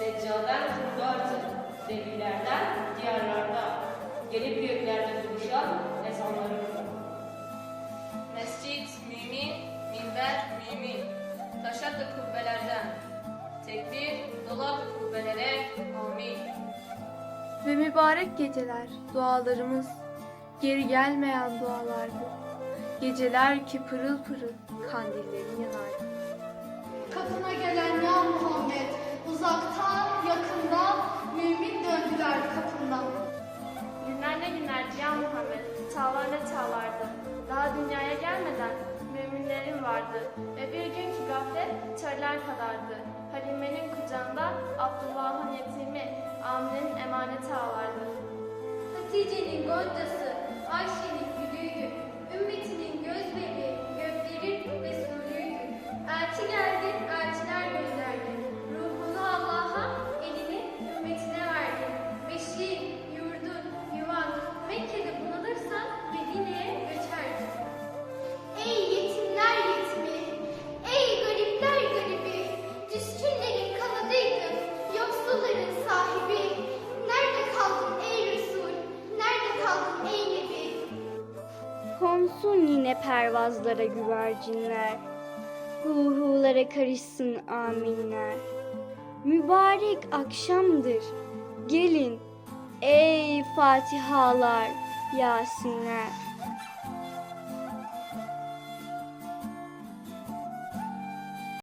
Seccaden kurdardı. Devirlerden diyarlarda. Gelip göklerde buluşan ezanlarımla. Mescit, mümin, minber, mümin. Taşadı kubbelerden. Tekbir, dolardı kubbelere. Amin. Ve mübarek geceler, dualarımız geri gelmeyen dualardı. Geceler ki pırıl pırıl kandillerin yanardı. Kapına gelen çağlar ne çağlardı. Daha dünyaya gelmeden müminlerin vardı. Ve bir gün ki gaflet çöller kadardı. Halime'nin kucağında Abdullah'ın yetimi, Amine'nin emaneti ağlardı. Hatice'nin goncası, Konsun yine pervazlara güvercinler, Huhulara karışsın aminler. Mübarek akşamdır, gelin ey Fatihalar, Yasinler.